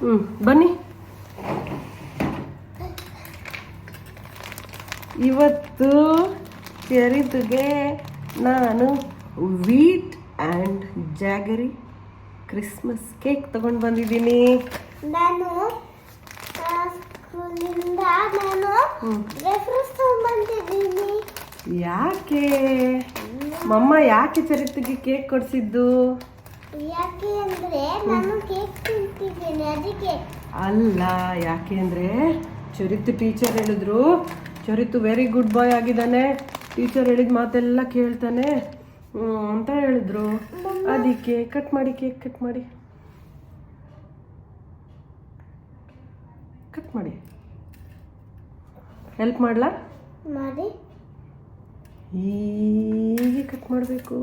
ಹ್ಞೂ ಬನ್ನಿ. ಇವತ್ತು ಚರಿತುಗೆ ನಾನು wheat and jaggery Christmas cake ತಗೊಂಡು ಬಂದಿದ್ದೀನಿ. ನಾನು ಯಾಕೆ? ಮಮ್ಮ ಯಾಕೆ ಚರಿತ್ಗೆ ಕೇಕ್ ಕೊಡಿಸಿದ್ದು? ಯಾಕೆ ಅಂದ್ರೆ ನಾನು ಕೇಕ್ ತಿಂತಿದ್ದೇನೆ ಅದಕ್ಕೆ. ಅಲ್ಲ ಯಾಕೆ ಅಂದರೆ ಚರಿತ್ ಟೀಚರ್ ಹೇಳಿದ್ರು. ಚರಿತ್ ವೆರಿ ಗುಡ್ ಬಾಯ್ ಆಗಿದ್ದಾನೆ. ಟೀಚರ್ ಹೇಳಿದ ಮಾತೆಲ್ಲ ಕೇಳ್ತಾನೆ. ಅಂತ ಹೇಳಿದ್ರು. ಅದಕ್ಕೆ ಕಟ್ ಮಾಡಿ ಕೇಕ್ ಕಟ್ ಮಾಡಿ. ಕಟ್ ಮಾಡಿ. ಹೆಲ್ಪ್ ಮಾಡ್ಲಾ? ಮಾಡಿ. ಹೀಗೆ ಕಟ್ ಮಾಡಬೇಕು.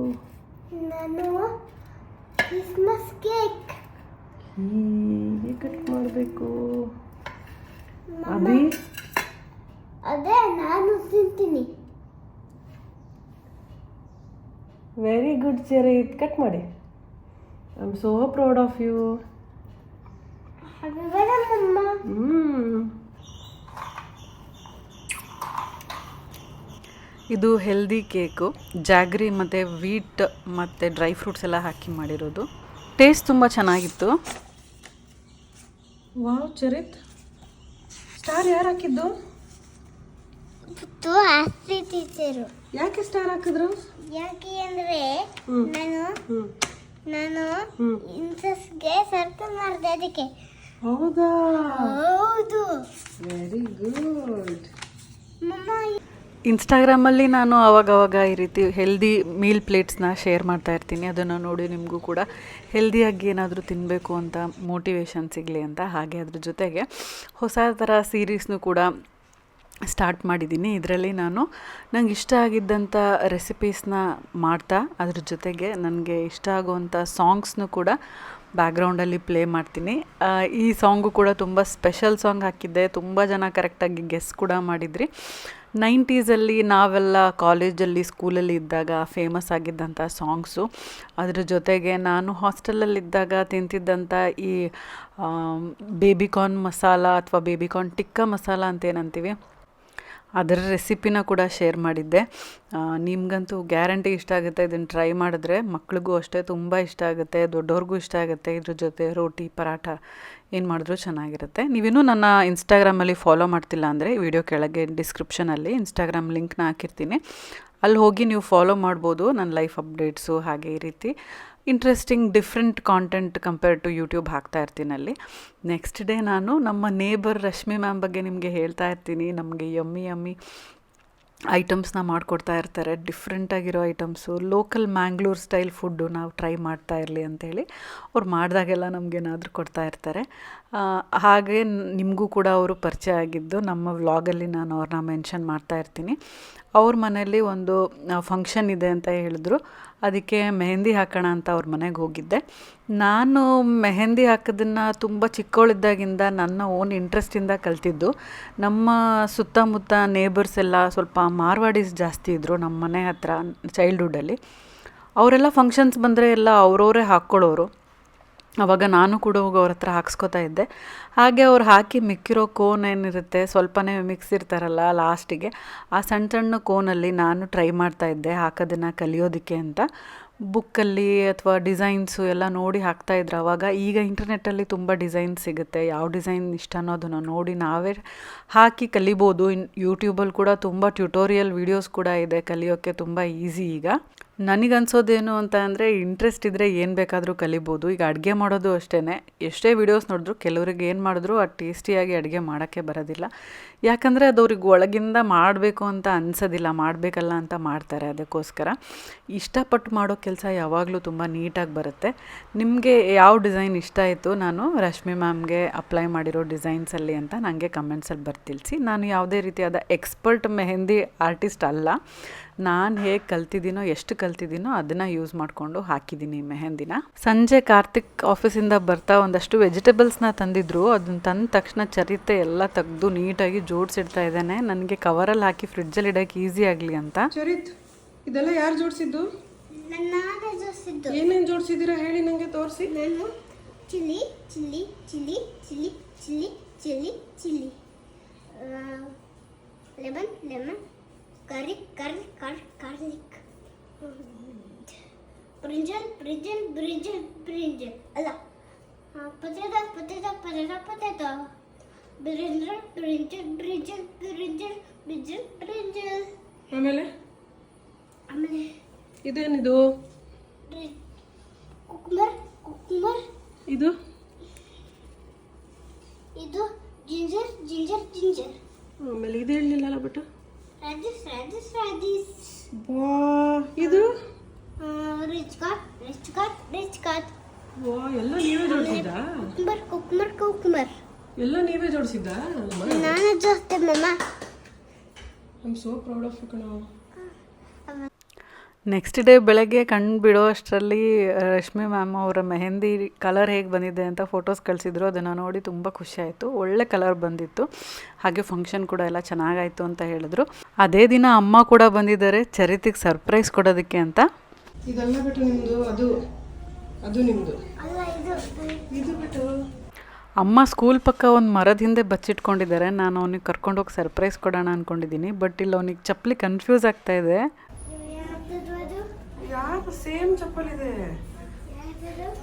ನಾನು ಕ್ರಿಸ್ಮಸ್ ಕೇಕ್ ಹೀಗೆ ಕಟ್ ಮಾಡಬೇಕು? ಅಭಿ? ಅದೇ ನಾನು ತಿಂತೀನಿ. ವೆರಿ ಗುಡ್ ಚರಿತ್ ಕಟ್ ಮಾಡಿ. I am so proud of you ಅದು ಬೇಡ ಮಮ್ಮ ಹ್ಮ್ ಇದು ಹೆಲ್ದಿ ಕೇಕು ಜಾಗ್ರಿ ಮತ್ತು ವೀಟ್ ಮತ್ತು ಡ್ರೈ ಫ್ರೂಟ್ಸ್ ಎಲ್ಲ ಹಾಕಿ ಮಾಡಿರೋದು. ಟೇಸ್ಟ್ ತುಂಬ ಚೆನ್ನಾಗಿತ್ತು. ವಾವ್ ಚರಿತ್. ಸ್ಟಾರ್ ಯಾರು ಹಾಕಿದ್ದು? ಪುಟ್ಟು ಆಸ್ತಿ ಟೀಚರು. ಯಾಕೆ ಸ್ಟಾರ್ ಹಾಕಿದ್ರು? ಯಾಕೆ ಅಂದ್ರೆ ನಾನು ನಾನು. ಇನ್ಸಸ್ಗೆ ಸರ್ಕಲ್ ಮಾಡಿದೆ ಅದಕ್ಕೆ. ಹೌದಾ? ಹೌದು. ವೆರಿ ಗುಡ್ ಇನ್ಸ್ಟಾಗ್ರಾಮಲ್ಲಿ ನಾನು ಅವಾಗವಾಗ ಈ ರೀತಿ ಹೆಲ್ದಿ ಮೀಲ್ ಪ್ಲೇಟ್ಸ್ನ ಶೇರ್ ಮಾಡ್ತಾ ಇರ್ತೀನಿ. ಅದನ್ನು ನೋಡಿ ನಿಮಗೂ ಕೂಡ ಹೆಲ್ದಿಯಾಗಿ ಏನಾದರೂ ತಿನ್ನಬೇಕು ಅಂತ ಮೋಟಿವೇಶನ್ ಸಿಗಲಿ ಅಂತ ಹಾಗೆ ಅದ್ರ ಜೊತೆಗೆ ಹೊಸ ಥರ ಸೀರೀಸ್ನು ಕೂಡ ಸ್ಟಾರ್ಟ್ ಮಾಡಿದ್ದೀನಿ. ಇದರಲ್ಲಿ ನಾನು ನಂಗೆ ಇಷ್ಟ ಆಗಿದ್ದಂಥ ರೆಸಿಪೀಸ್ನ ಮಾಡ್ತಾ, ಅದ್ರ ಜೊತೆಗೆ ನನಗೆ ಇಷ್ಟ ಆಗುವಂಥ ಸಾಂಗ್ಸ್ನು ಕೂಡ ಬ್ಯಾಕ್ಗ್ರೌಂಡಲ್ಲಿ ಪ್ಲೇ ಮಾಡ್ತೀನಿ. ಈ ಸಾಂಗು ಕೂಡ ತುಂಬ ಸ್ಪೆಷಲ್ ಸಾಂಗ್ ಹಾಕಿದ್ದೆ. ತುಂಬ ಜನ ಕರೆಕ್ಟಾಗಿ ಗೆಸ್ ಕೂಡ ಮಾಡಿದ್ರಿ. ನೈಂಟೀಸಲ್ಲಿ ನಾವೆಲ್ಲ ಕಾಲೇಜಲ್ಲಿ ಸ್ಕೂಲಲ್ಲಿ ಇದ್ದಾಗ ಫೇಮಸ್ ಆಗಿದ್ದಂಥ ಸಾಂಗ್ಸು. ಅದರ ಜೊತೆಗೆ ನಾನು ಹಾಸ್ಟೆಲಲ್ಲಿದ್ದಾಗ ತಿಂತಿದ್ದಂಥ ಈ ಬೇಬಿಕಾರ್ನ್ ಮಸಾಲ ಅಥವಾ ಬೇಬಿಕಾರ್ನ್ ಟಿಕ್ಕ ಮಸಾಲ ಅಂತ ಏನಂತೀವಿ. ಅದರ ರೆಸಿಪಿನ ಕೂಡ ಶೇರ್ ಮಾಡಿದ್ದೆ. ನಿಮಗಂತೂ ಗ್ಯಾರಂಟಿ ಇಷ್ಟ ಆಗುತ್ತೆ ಇದನ್ನು ಟ್ರೈ ಮಾಡಿದ್ರೆ. ಮಕ್ಳಿಗೂ ಅಷ್ಟೇ ತುಂಬ ಇಷ್ಟ ಆಗುತ್ತೆ ದೊಡ್ಡವ್ರಿಗೂ ಇಷ್ಟ ಆಗುತ್ತೆ. ಇದ್ರ ಜೊತೆ ರೋಟಿ, ಪರಾಠ ಏನು ಮಾಡಿದ್ರು ಚೆನ್ನಾಗಿರುತ್ತೆ. ನೀವಿನ್ನೂ ನನ್ನ ಇನ್ಸ್ಟಾಗ್ರಾಮಲ್ಲಿ ಫಾಲೋ ಮಾಡ್ತಿಲ್ಲ ಅಂದರೆ ವಿಡಿಯೋ ಕೆಳಗೆ ಡಿಸ್ಕ್ರಿಪ್ಷನಲ್ಲಿ ಇನ್ಸ್ಟಾಗ್ರಾಮ್ ಲಿಂಕ್ನ ಹಾಕಿರ್ತೀನಿ. ಅಲ್ಲಿ ಹೋಗಿ ನೀವು ಫಾಲೋ ಮಾಡ್ಬೋದು ನನ್ನ ಲೈಫ್ ಅಪ್ಡೇಟ್ಸು ಹಾಗೆ ಈ ರೀತಿ. Interesting different content compare to YouTube ಹಾಕ್ತಾ ಇರ್ತೀನಿ ಅಲ್ಲಿ. ನೆಕ್ಸ್ಟ್ ಡೇ ನಾನು ನಮ್ಮ ನೇಬರ್ ರಶ್ಮಿ ಮ್ಯಾಮ್ ಬಗ್ಗೆ ನಿಮಗೆ ಹೇಳ್ತಾ ಇರ್ತೀನಿ. ನಮಗೆ ಯಮ್ಮಿ ಯಮ್ಮಿ ಐಟಮ್ಸ್ನ ಮಾಡಿಕೊಡ್ತಾ ಇರ್ತಾರೆ. ಡಿಫ್ರೆಂಟಾಗಿರೋ items local Mangalore style food ನಾವು ಟ್ರೈ ಮಾಡ್ತಾ ಇರಲಿ ಅಂತೇಳಿ ಅವ್ರು ಮಾಡಿದಾಗೆಲ್ಲ ನಮಗೇನಾದರೂ ಕೊಡ್ತಾ ಇರ್ತಾರೆ. ಹಾಗೆ ನಿಮಗೂ ಕೂಡ ಅವರು ಪರಿಚಯ ಆಗಿದ್ದು ನಮ್ಮ ವ್ಲಾಗಲ್ಲಿ ನಾನು ಅವ್ರನ್ನ ಮೆನ್ಷನ್ ಮಾಡ್ತಾ ಇರ್ತೀನಿ. ಅವ್ರ ಮನೆಯಲ್ಲಿ ಒಂದು ಫಂಕ್ಷನ್ ಇದೆ ಅಂತ ಹೇಳಿದ್ರು. ಅದಕ್ಕೆ ಮೆಹಂದಿ ಹಾಕೋಣ ಅಂತ ಅವ್ರ ಮನೆಗೆ ಹೋಗಿದ್ದೆ. ನಾನು ಮೆಹಂದಿ ಹಾಕೋದನ್ನು ತುಂಬ ಚಿಕ್ಕವಳಿದ್ದಾಗಿಂದ ನನ್ನ ಓನ್ ಇಂಟ್ರೆಸ್ಟಿಂದ ಕಲ್ತಿದ್ದು. ನಮ್ಮ ಸುತ್ತಮುತ್ತ ನೇಬರ್ಸ್ ಎಲ್ಲ ಸ್ವಲ್ಪ ಮಾರ್ವಾಡೀಸ್ ಜಾಸ್ತಿ ಇದ್ದರು ನಮ್ಮ ಮನೆ ಹತ್ರ ಚೈಲ್ಡ್ಹುಡ್ಡಲ್ಲಿ ಅವರೆಲ್ಲ ಫಂಕ್ಷನ್ಸ್ ಬಂದರೆ ಎಲ್ಲ ಅವರವರೇ ಹಾಕ್ಕೊಳ್ಳೋರು ಅವಾಗ ನಾನು ಕೂಡ ಹೋಗಿ ಅವ್ರ ಹತ್ರ ಹಾಕ್ಸ್ಕೊತಾ ಇದ್ದೆ. ಹಾಗೆ ಅವ್ರು ಹಾಕಿ ಮಿಕ್ಕಿರೋ ಕೋನ್ ಏನಿರುತ್ತೆ, ಸ್ವಲ್ಪನೇ ಮಿಕ್ಸ್ ಇರ್ತಾರಲ್ಲ ಲಾಸ್ಟಿಗೆ ಆ ಸಣ್ಣ ಸಣ್ಣ ಕೋನಲ್ಲಿ ನಾನು ಟ್ರೈ ಮಾಡ್ತಾ ಇದ್ದೆ ಹಾಕೋದನ್ನು ಕಲಿಯೋದಕ್ಕೆ ಅಂತ. ಬುಕ್ಕಲ್ಲಿ ಅಥವಾ ಡಿಸೈನ್ಸು ಎಲ್ಲ ನೋಡಿ ಹಾಕ್ತಾ ಇದ್ರು ಅವಾಗ. ಈಗ ಇಂಟರ್ನೆಟ್ಟಲ್ಲಿ ತುಂಬ ಡಿಸೈನ್ ಸಿಗುತ್ತೆ. ಯಾವ ಡಿಸೈನ್ ಇಷ್ಟ ಅನ್ನೋದನ್ನು ನೋಡಿ ನಾವೇ ಹಾಕಿ ಕಲಿಬೋದು. ಇನ್ ಯೂಟ್ಯೂಬಲ್ಲಿ ಕೂಡ ತುಂಬ ಟ್ಯುಟೋರಿಯಲ್ ವೀಡಿಯೋಸ್ ಕೂಡ ಇದೆ ಕಲಿಯೋಕ್ಕೆ ತುಂಬ ಈಸಿ ಈಗ. ನನಗನ್ಸೋದೇನು ಅಂತ ಅಂದರೆ ಇಂಟ್ರೆಸ್ಟ್ ಇದ್ದರೆ ಏನು ಬೇಕಾದರೂ ಕಲಿಬೋದು. ಈಗ ಅಡುಗೆ ಮಾಡೋದು ಅಷ್ಟೇ ಎಷ್ಟೇ ವೀಡಿಯೋಸ್ ನೋಡಿದ್ರು ಕೆಲವ್ರಿಗೆ ಏನು ಮಾಡಿದ್ರು ಆ ಟೇಸ್ಟಿಯಾಗಿ ಅಡುಗೆ ಮಾಡೋಕ್ಕೆ ಬರೋದಿಲ್ಲ. ಯಾಕಂದರೆ ಅದು ಅವ್ರಿಗೆ ಒಳಗಿಂದ ಮಾಡಬೇಕು ಅಂತ ಅನ್ಸೋದಿಲ್ಲ, ಮಾಡಬೇಕಲ್ಲ ಅಂತ ಮಾಡ್ತಾರೆ ಅದಕ್ಕೋಸ್ಕರ. ಇಷ್ಟಪಟ್ಟು ಮಾಡೋ ಕೆಲಸ ಯಾವಾಗಲೂ ತುಂಬ ನೀಟಾಗಿ ಬರುತ್ತೆ. ನಿಮಗೆ ಯಾವ ಡಿಸೈನ್ ಇಷ್ಟ ಆಯಿತು? ನಾನು ರಶ್ಮಿ ಮ್ಯಾಮ್ಗೆ ಅಪ್ಲೈ ಮಾಡಿರೋ ಡಿಸೈನ್ಸಲ್ಲಿ ಅಂತ ನನಗೆ ಕಮೆಂಟ್ಸಲ್ಲಿ ಬರ್ತಿಲ್ಸಿ. ನಾನು ಯಾವುದೇ ರೀತಿಯಾದ ಎಕ್ಸ್ಪರ್ಟ್ ಮೆಹಂದಿ ಆರ್ಟಿಸ್ಟ್ ಅಲ್ಲ. ನಾನು ಹೇಗೆ ಕಲ್ತಿದ್ದೀನೋ ಎಷ್ಟು ಕಲ್ತಿದ್ದೀನೋ ಅದನ್ನು ಯೂಸ್ ಮಾಡಿಕೊಂಡು ಹಾಕಿದ್ದೀನಿ ಮೆಹಂದಿನ. ಸಂಜೆ ಕಾರ್ತಿಕ್ ಆಫೀಸಿಂದ ಬರ್ತಾ ಒಂದಷ್ಟು ವೆಜಿಟೇಬಲ್ಸ್ನ ತಂದಿದ್ರು. ಅದನ್ನ ತಂದ ತಕ್ಷಣ ಚರಿತೆ ಎಲ್ಲ ತೆಗೆದು ನೀಟಾಗಿ ಜೋಡಿಸಿಡ್ತಾ ಇದ್ದಾನೆ. ನನಗೆ ಕವರಲ್ಲಿ ಹಾಕಿ ಫ್ರಿಡ್ಜಲ್ಲಿ ಇಡೋಕ್ಕೆ ಈಸಿ ಆಗಲಿ ಅಂತ. ಚರಿತ್ ಇದೆಲ್ಲ ಯಾರು ಜೋಡಿಸಿದ್ದು? ನನ್ನ ಜೋಡಿಸಿದ್ದು. ಏನೇನು ಜೋಡಿಸಿದ್ದೀರಾ ಹೇಳಿ ನನಗೆ ತೋರಿಸಿ. ನಾನು chilli chilli chilli chilli chilli chilli chilli. Lemon lemon ಕರಿ ಕರ್ ಕರ್ garlic. Brinjal brinjal brinjal brinjal. ಅಲ್ಲ ಪತೇದ ಪತೇದ ಪತೇದ ಪತೇದ brinjal brinjal brinjal brinjal brinjal brinjal. ಆಮೇಲೆ? ಆಮೇಲೆ? ಇದೇನಿದು ಕುಕುಂಬರ್ ಕುಕುಂಬರ್ ಇದು ಇದು ಜಿಂಜರ್ ಜಿಂಜರ್ ಜಿಂಜರ್ ಆಮೇಲೆ ಇದು ಹೇಳಲಿಲ್ಲ ಬಿಟ್ಟು ರಾಜಸ್ ರಾಜಸ್ ರಾಜಸ್ ವಾ ಇದು ರಿಚ್ ಕಾಟ್ ರಿಚ್ ಕಾಟ್ ರಿಚ್ ಕಾಟ್ ವಾ ಎಲ್ಲ ನೀವೇ ಜೋಡಿಸಿದ್ದ ಕುಕುಂಬರ್ ಕುಕುಂಬರ್ ಕುಕುಂಬರ್ ಎಲ್ಲ ನೀವೇ ಜೋಡಿಸಿದ್ದ ನಾನು ಜೊತೆ ಮಮ್ಮ I am so proud of you ಕಣೋ. ನೆಕ್ಸ್ಟ್ ಡೇ ಬೆಳಗ್ಗೆ ಕಣ್ಣು ಬಿಡೋ ಅಷ್ಟರಲ್ಲಿ ರಶ್ಮಿ ಮ್ಯಾಮ್ ಅವರ ಮೆಹಂದಿ ಕಲರ್ ಹೇಗೆ ಬಂದಿದೆ ಅಂತ ಫೋಟೋಸ್ ಕಳಿಸಿದ್ರು ಅದನ್ನು ನೋಡಿ ತುಂಬ ಖುಷಿ ಆಯಿತು. ಒಳ್ಳೆ ಕಲರ್ ಬಂದಿತ್ತು. ಹಾಗೆ ಫಂಕ್ಷನ್ ಕೂಡ ಎಲ್ಲ ಚೆನ್ನಾಗಾಯಿತು ಅಂತ ಹೇಳಿದ್ರು. ಅದೇ ದಿನ ಅಮ್ಮ ಕೂಡ ಬಂದಿದ್ದಾರೆ ಚರಿತಿಗೆ ಸರ್ಪ್ರೈಸ್ ಕೊಡೋದಕ್ಕೆ ಅಂತ. ಇದೆಲ್ಲ ಬಿಟ್ಟು ನಿಮ್ಮದು ಅದು ಅದು ನಿಮ್ಮದು ಅಲ್ಲ ಇದು. ಇದು ಬಿಟ್ಟು. ಅಮ್ಮ ಸ್ಕೂಲ್ ಪಕ್ಕ ಒಂದು ಮರದ ಹಿಂದೆ ಬಚ್ಚಿಟ್ಕೊಂಡಿದ್ದಾರೆ. ನಾನು ಅವನಿಗೆ ಕರ್ಕೊಂಡೋಗಿ ಸರ್ಪ್ರೈಸ್ ಕೊಡೋಣ ಅನ್ಕೊಂಡಿದ್ದೀನಿ ಬಟ್ ಇಲ್ಲಿ ಅವನಿಗೆ ಚಪ್ಪಲಿ ಕನ್ಫ್ಯೂಸ್ ಆಗ್ತಾ ಇದೆ. ಸೇಮ್ ಚಪ್ಪಲ್ ಇದೆ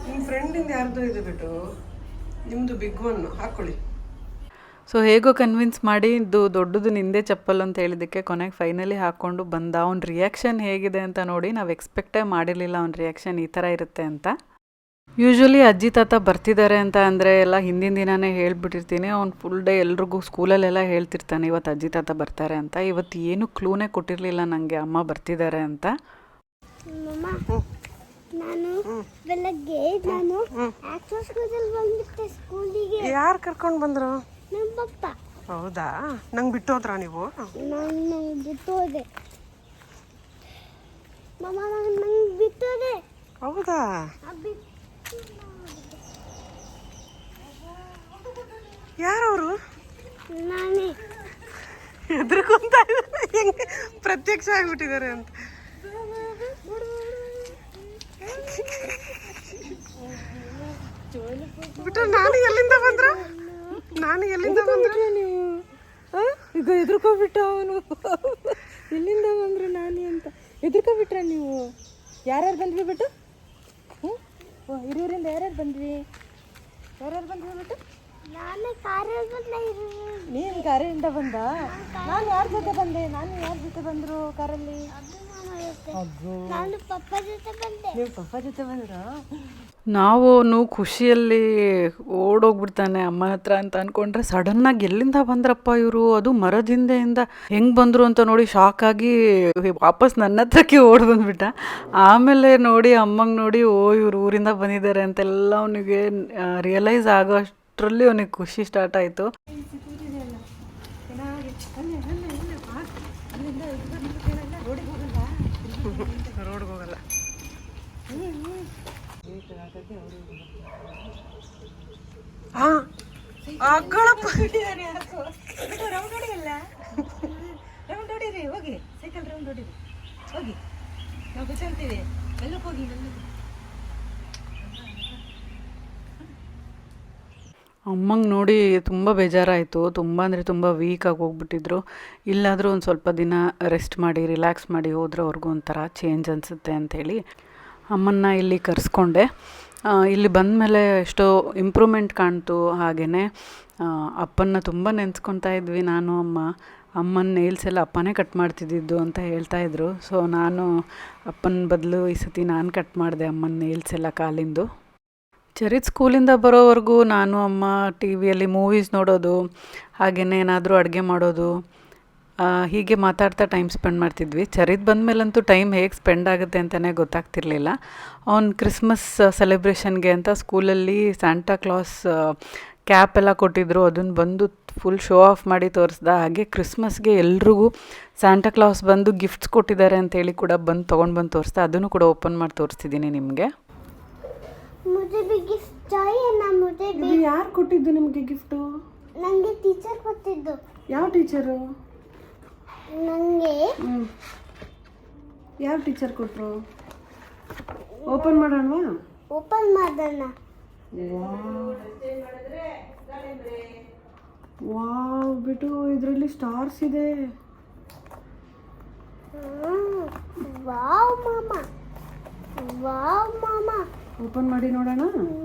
ನಿಮ್ಮ ಫ್ರೆಂಡಿಂದ ಯಾರ್ದು ಇದೆ ಬಿಟ್ಟು ನಿಮ್ಮದು ಬಿಗ್ ಒನ್ ಹಾಕ್ಕೊಳ್ಳಿ ಸೊ ಹೇಗೋ ಕನ್ವಿನ್ಸ್ ಮಾಡಿ ಇದು ದೊಡ್ಡದು ನಿಂದೆ ಚಪ್ಪಲ್ ಅಂತ ಹೇಳಿದ್ದಕ್ಕೆ ಕೊನೆಗೆ ಫೈನಲಿ ಹಾಕ್ಕೊಂಡು ಬಂದ. ಅವ್ನ ರಿಯಾಕ್ಷನ್ ಹೇಗಿದೆ ಅಂತ ನೋಡಿ ನಾವು ಎಕ್ಸ್ಪೆಕ್ಟೇ ಮಾಡಿರಲಿಲ್ಲ ಅವ್ನ ರಿಯಾಕ್ಷನ್ ಈ ಥರ ಇರುತ್ತೆ ಅಂತ. ಯೂಶ್ವಲಿ ಅಜ್ಜಿ ತಾತ ಬರ್ತಿದ್ದಾರೆ ಅಂತ ಅಂದರೆ ಎಲ್ಲ ಹಿಂದಿನ ದಿನನೇ ಹೇಳ್ಬಿಟ್ಟಿರ್ತೀನಿ. ಅವ್ನು ಫುಲ್ ಡೇ ಎಲ್ರಿಗೂ ಸ್ಕೂಲಲ್ಲೆಲ್ಲ ಹೇಳ್ತಿರ್ತಾನೆ ಇವತ್ತು ಅಜ್ಜಿ ತಾತ ಬರ್ತಾರೆ ಅಂತ. ಇವತ್ತು ಏನು ಕ್ಲೂನೇ ಕೊಟ್ಟಿರಲಿಲ್ಲ ನನಗೆ ಅಮ್ಮ ಬರ್ತಿದ್ದಾರೆ ಅಂತ. ಮಮ್ಮ ನಾನು ಬೆಳಗ್ಗೆ ನಾನು ಆಕ್ಸೋ ಸ್ಕೂಲಲ್ಲಿ ಬಂದ್ಬಿಟ್ಟೆ ಸ್ಕೂಲಿಗೆ ಯಾರು ಕರ್ಕೊಂಡು ಬಂದರು? ನಮ್ಮ ಪಪ್ಪ ಹೌದಾ? ನಂಗೆ ಬಿಟ್ಟು ಹೋದ್ರಾ ನೀವು? ನಾನು ಬಿಟ್ಟು ಹೋದೆ ಮಮ್ಮ ನಾನು ನಂಗೆ ಬಿಟ್ಟು ಹೋದೆ? ಹೌದಾ ಬಿಟ್ಟು ಯಾರವರು? ಎದ್ರಕೊಂತ ಹೆಂಗೆ? ಪ್ರತ್ಯಕ್ಷ ಆಗ್ಬಿಟ್ಟಿದ್ದಾರೆ ಅಂತ. ಬಿಟ್ಟು ನಾನು ಎಲ್ಲಿಂದ ಬಂದ್ರ? ನಾನು ಎಲ್ಲಿಂದ ಬಂದ್ರ? ನೀವು? ಈಗ ಎದುರ್ಕೊಬಿಟ್ಟ ಅವನು. ಎಲ್ಲಿಂದ ಬಂದ್ರು ನಾನಿ ಅಂತ. ಎದುರ್ಕೊಬಿಟ್ರ ನೀವು? ಯಾರ್ಯಾರು ಬಂದ್ರಿ ಬಿಟ್ಟು? ಓ ಹಿರಿಯೂರಿಂದ ಯಾರ್ಯಾರು ಬಂದ್ವಿ ಯಾರ್ಯಾರು ಬಂದ್ವಿ ಬಿಟ್ಟು ನೀನ್ ಕಾರಲ್ಲಿ ಬಂದೆ ನೀನು ಕಾರಿಂದ ಬಂದ? ನಾನು ಯಾರ ಜೊತೆ ಬಂದೆ? ನಾನು ಯಾರ ಜೊತೆ ಬಂದರು ಕಾರಲ್ಲಿ? ನಾನು ಪಪ್ಪ ಜೊತೆ ಬಂದೆ. ನೀವು ಪಪ್ಪ ಜೊತೆ ಬಂದ್ರ? ನಾವು ಖುಷಿಯಲ್ಲಿ ಓಡೋಗ್ಬಿಡ್ತಾನೆ ಅಮ್ಮ ಹತ್ರ ಅಂತ ಅಂದ್ಕೊಂಡ್ರೆ ಸಡನ್ನಾಗಿ ಎಲ್ಲಿಂದ ಬಂದ್ರಪ್ಪ ಇವರು? ಅದು ಮರದ ಹಿಂದೆಯಿಂದ ಹೆಂಗೆ ಬಂದರು ಅಂತ ನೋಡಿ ಶಾಕ್ ಆಗಿ ವಾಪಸ್ ನನ್ನ ಹತ್ರಕ್ಕೆ ಓಡ್ ಬಂದ್ಬಿಟ್ಟ. ಆಮೇಲೆ ನೋಡಿ ಅಮ್ಮಂಗೆ ನೋಡಿ, ಓ, ಇವ್ರು ಊರಿಂದ ಬಂದಿದ್ದಾರೆ ಅಂತೆಲ್ಲ ಅವನಿಗೆ ರಿಯಲೈಸ್ ಆಗೋ ಅಷ್ಟರಲ್ಲಿ ಅವನಿಗೆ ಖುಷಿ ಸ್ಟಾರ್ಟ್ ಆಯಿತು. ರೌಂಡ್ ಅಮ್ಮಂಗೆ ನೋಡಿ ತುಂಬ ಬೇಜಾರಾಯಿತು. ತುಂಬ ಅಂದರೆ ತುಂಬ ವೀಕಾಗಿ ಹೋಗ್ಬಿಟ್ಟಿದ್ರು. ಇಲ್ಲಾದರೂ ಒಂದು ಸ್ವಲ್ಪ ದಿನ ರೆಸ್ಟ್ ಮಾಡಿ ರಿಲ್ಯಾಕ್ಸ್ ಮಾಡಿ ಹೋದ್ರೆ ಅವ್ರಿಗೂ ಒಂಥರ ಚೇಂಜ್ ಅನಿಸುತ್ತೆ ಅಂಥೇಳಿ ಅಮ್ಮನ್ನ ಇಲ್ಲಿ ಕರೆಸ್ಕೊಂಡೆ. ಇಲ್ಲಿ ಬಂದಮೇಲೆ ಎಷ್ಟೋ ಇಂಪ್ರೂವ್ಮೆಂಟ್ ಕಾಣ್ತು ಹಾಗೆಯೇ ಅಪ್ಪನ ತುಂಬ ನೆನೆಸ್ಕೊತಾ ಇದ್ವಿ ನಾನು, ಅಮ್ಮ. ಅಮ್ಮನ ನೇಲ್ಸ್ ಎಲ್ಲ ಅಪ್ಪನೇ ಕಟ್ ಮಾಡ್ತಿದ್ದಿದ್ದು ಅಂತ ಹೇಳ್ತಾ ಇದ್ರು. ಸೊ ನಾನು ಅಪ್ಪನ ಬದಲು ಈ ಸತಿ ನಾನು ಕಟ್ ಮಾಡಿದೆ ಅಮ್ಮನ ನೇಲ್ಸ್ ಎಲ್ಲ ಕಾಲಿಂದು. ಚರಿತ್ ಸ್ಕೂಲಿಂದ ಬರೋವರೆಗೂ ನಾನು, ಅಮ್ಮ ಟಿ ವಿಯಲ್ಲಿ ಮೂವೀಸ್ ನೋಡೋದು ಹಾಗೆಯೇ ಏನಾದರೂ ಅಡುಗೆ ಮಾಡೋದು ಹೀಗೆ ಮಾತಾಡ್ತಾ ಟೈಮ್ ಸ್ಪೆಂಡ್ ಮಾಡ್ತಿದ್ವಿ. ಚರಿತ್ ಬಂದಮೇಲಂತೂ ಟೈಮ್ ಹೇಗೆ ಸ್ಪೆಂಡ್ ಆಗುತ್ತೆ ಅಂತಲೇ ಗೊತ್ತಾಗ್ತಿರ್ಲಿಲ್ಲ. ಅವ್ನು ಕ್ರಿಸ್ಮಸ್ ಸೆಲೆಬ್ರೇಷನ್ಗೆ ಅಂತ ಸ್ಕೂಲಲ್ಲಿ ಸ್ಯಾಂಟಾ ಕ್ಲಾಸ್ ಕ್ಯಾಪ್ ಎಲ್ಲ ಕೊಟ್ಟಿದ್ದರು ಅದನ್ನು ಬಂದು ಫುಲ್ ಶೋ ಆಫ್ ಮಾಡಿ ತೋರಿಸ್ದ. ಹಾಗೆ ಕ್ರಿಸ್ಮಸ್ಗೆ ಎಲ್ರಿಗೂ ಸ್ಯಾಂಟಾ ಕ್ಲಾಸ್ ಬಂದು ಗಿಫ್ಟ್ಸ್ ಕೊಟ್ಟಿದ್ದಾರೆ ಅಂತ ಹೇಳಿ ಕೂಡ ಬಂದು ತೊಗೊಂಡು ಬಂದು ತೋರಿಸ್ದೆ. ಅದನ್ನು ಕೂಡ ಓಪನ್ ಮಾಡಿ ತೋರಿಸ್ತಿದ್ದೀನಿ ನಿಮಗೆ. ಯಾರು ಕೊಟ್ಟಿದ್ದು ನಿಮಗೆ ಗಿಫ್ಟು ನನಗೆ ಟೀಚರ್ ಕೊಟ್ಟಿದ್ದು. ಯಾವ ಟೀಚರು ನನಗೆ ಯಾವ ಟೀಚರ್ ಕೊಟ್ಟರು ಓಪನ್ ಮಾಡೋಣವಾ? ಓಪನ್ ಮಾಡೋಣ. ವಾವ್. ಬಿಟ್ಟು ಇದರಲ್ಲಿ ಸ್ಟಾರ್ಸ್ ಇದೆ. ವಾವ್ ಮಾಮ. ವಾವ್ ಮಾಮ. ಓಪನ್ ಮಾಡಿ ನೋಡೋಣ?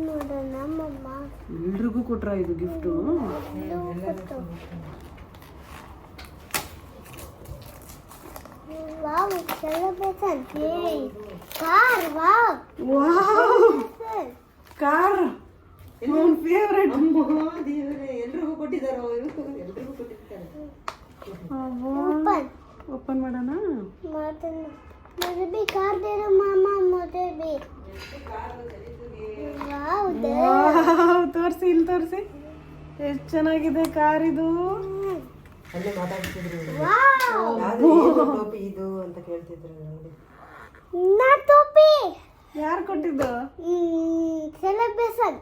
ನೋಡೋಣ ಮಮ್ಮ ಎಲ್ರಿಗೂ ಕೊಟ್ರ ಇದು gift? Wow, it's a little favourite ಅಮ್ಮ ದೇವರೇ ಎಲ್ರಿಗೂ ಕೊಟ್ಟಿದ್ದಾರೆ ಓಪನ್ ಓಪನ್ ಮಾಡೋಣ? ಮಾಡೋಣ ಮೊದಲು ಕಾರ್ ದೇರ ಮಾಮ ಮೊದಲು ವಾವ್ ತೋರಿಸಿ ಇಲ್ಲಿ ತೋರಿಸಿ. ಎಷ್ಟು ಚೆನ್ನಾಗಿದೆ ಕಾರ್ ಇದು? ಅಲ್ಲೇ ಮಾತಾಡ್ತಿದ್ರು. ಟೋಪಿ ಇದು ಅಂತ ಕೇಳ್ತಿದ್ರು ಟೋಪಿ. ಯಾರು ಕೊಟ್ಟಿದ್ದು? ಸೆಲೆಬ್ರೇಷನ್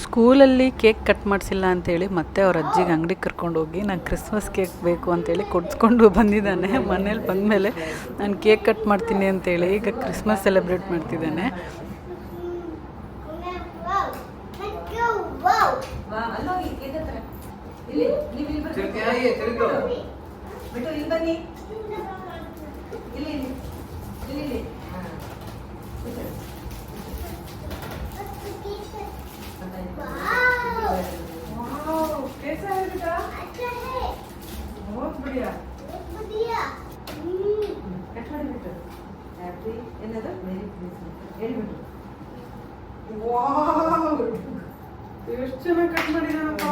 ಸ್ಕೂಲಲ್ಲಿ ಕೇಕ್ ಕಟ್ ಮಾಡಿಸಿಲ್ಲ ಅಂತೇಳಿ ಮತ್ತೆ ಅವ್ರ ಅಜ್ಜಿಗೆ ಅಂಗಡಿಗೆ ಕರ್ಕೊಂಡು ಹೋಗಿ ನಾನು ಕ್ರಿಸ್ಮಸ್ ಕೇಕ್ ಬೇಕು ಅಂತೇಳಿ ಕೊಡಿಸ್ಕೊಂಡು ಬಂದಿದ್ದಾನೆ. ಮನೇಲಿ ಬಂದಮೇಲೆ ನಾನು ಕೇಕ್ ಕಟ್ ಮಾಡ್ತೀನಿ ಅಂತೇಳಿ ಈಗ ಕ್ರಿಸ್ಮಸ್ ಸೆಲೆಬ್ರೇಟ್ ಮಾಡ್ತಿದ್ದಾನೆ. ಬಿಟ್ಟು ಇಲ್ಲಿ ಬನ್ನಿ ಇಲ್ಲಿ ಇಲ್ಲಿ ಇಲ್ಲಿ ಇಲ್ಲಿ वाव ವಾವ್ कैसा है बेटा अच्छा है बहुत बढ़िया बहुत बढ़िया हम्म कट ಮಾಡಿ ಬಿಟ್ಟು ಹ್ಯಾಪಿ ಏನದು ಮೆರಿ ಕ್ರಿಸ್ಮಸ್ ಹೇಳ್ಬಿಟ್ಟು ವಾವ್ ಎಷ್ಟು ಚೆನ್ನಾಗಿ ಕಟ್ ಮಾಡಿದಾನಪ್ಪ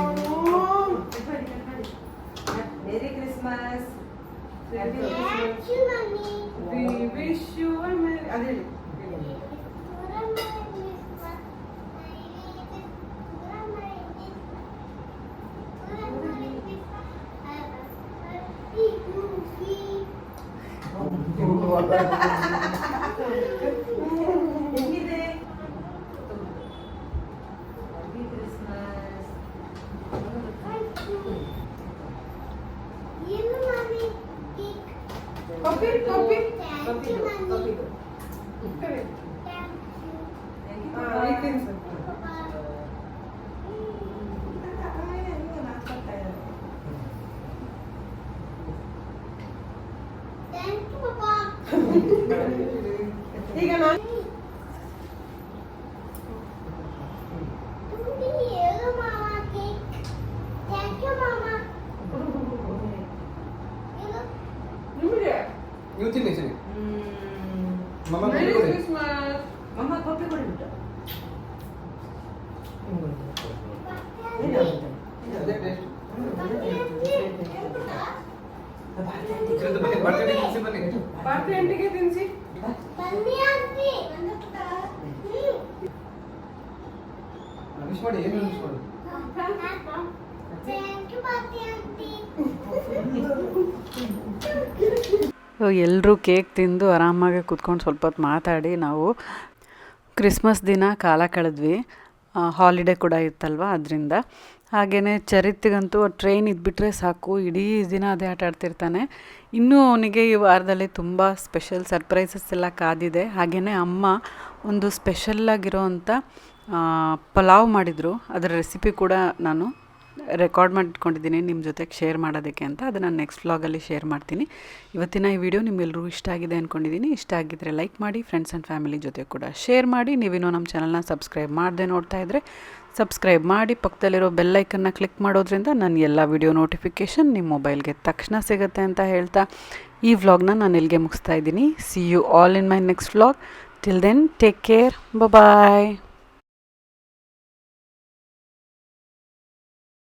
agora. ठीक है ना 이거 팀 내시네. 음. 엄마 메리 크리스마스. 엄마 커피 걸린다. బర్త్డే ఇంటికి ಎಲ್ಲರೂ ಕೇಕ್ ತಿಂದು ಆರಾಮಾಗಿ ಕೂತ್ಕೊಂಡು ಸ್ವಲ್ಪ ಹೊತ್ತು ಮಾತಾಡಿ ನಾವು ಕ್ರಿಸ್ಮಸ್ ದಿನ ಕಾಲ ಕಳೆದ್ವಿ. ಹಾಲಿಡೇ ಕೂಡ ಇತ್ತಲ್ವ ಅದರಿಂದ. ಹಾಗೆಯೇ ಚರಿತ್ಗಂತೂ ಟ್ರೈನ್ ಇದ್ಬಿಟ್ರೆ ಸಾಕು, ಇಡೀ ದಿನ ಅದೇ ಆಟ ಆಡ್ತಿರ್ತಾನೆ. ಇನ್ನೂ ಅವನಿಗೆ ಈ ವಾರದಲ್ಲಿ ತುಂಬ ಸ್ಪೆಷಲ್ ಸರ್ಪ್ರೈಸಸ್ ಎಲ್ಲ ಕಾದಿದೆ. ಹಾಗೆಯೇ ಅಮ್ಮ ಒಂದು ಸ್ಪೆಷಲ್ಲಾಗಿರೋವಂಥ ಪಲಾವ್ ಮಾಡಿದರು. ಅದರ ರೆಸಿಪಿ ಕೂಡ ನಾನು ರೆಕಾರ್ಡ್ ಮಾಡಿಟ್ಕೊಂಡಿದ್ದೀನಿ ನಿಮ್ಮ ಜೊತೆಗೆ ಶೇರ್ ಮಾಡೋದಕ್ಕೆ ಅಂತ. ಅದನ್ನು ನೆಕ್ಸ್ಟ್ ವ್ಲಾಗಲ್ಲಿ ಶೇರ್ ಮಾಡ್ತೀನಿ. ಇವತ್ತಿನ ಈ ವಿಡಿಯೋ ನಿಮ್ಮೆಲ್ಲರೂ ಇಷ್ಟ ಆಗಿದೆ ಅಂದ್ಕೊಂಡಿದ್ದೀನಿ ಇಷ್ಟ ಆಗಿದ್ದರೆ ಲೈಕ್ ಮಾಡಿ ಫ್ರೆಂಡ್ಸ್ ಆ್ಯಂಡ್ ಫ್ಯಾಮಿಲಿ ಜೊತೆ ಕೂಡ ಶೇರ್ ಮಾಡಿ. ನೀವಿನ್ನೂ ನಮ್ಮ ಚಾನಲ್ನ ಸಬ್ಸ್ಕ್ರೈಬ್ ಮಾಡದೆ ನೋಡ್ತಾ ಇದ್ದರೆ ಸಬ್ಸ್ಕ್ರೈಬ್ ಮಾಡಿ, ಪಕ್ಕದಲ್ಲಿರೋ ಬೆಲ್ ಬೆಲ್ಲೈಕನ್ನ ಕ್ಲಿಕ್ ಮಾಡೋದ್ರಿಂದ ನನ್ನ ಎಲ್ಲ ವಿಡಿಯೋ ನೋಟಿಫಿಕೇಷನ್ ನಿಮ್ಮ ಮೊಬೈಲ್ಗೆ ತಕ್ಷಣ ಸಿಗುತ್ತೆ ಅಂತ ಹೇಳ್ತಾ ಈ ವ್ಲಾಗ್ನ ನಾನು ಇಲ್ಲಿಗೆ ಮುಗಿಸ್ತಾ ಇದ್ದೀನಿ. See you all in my next vlog till then take care bye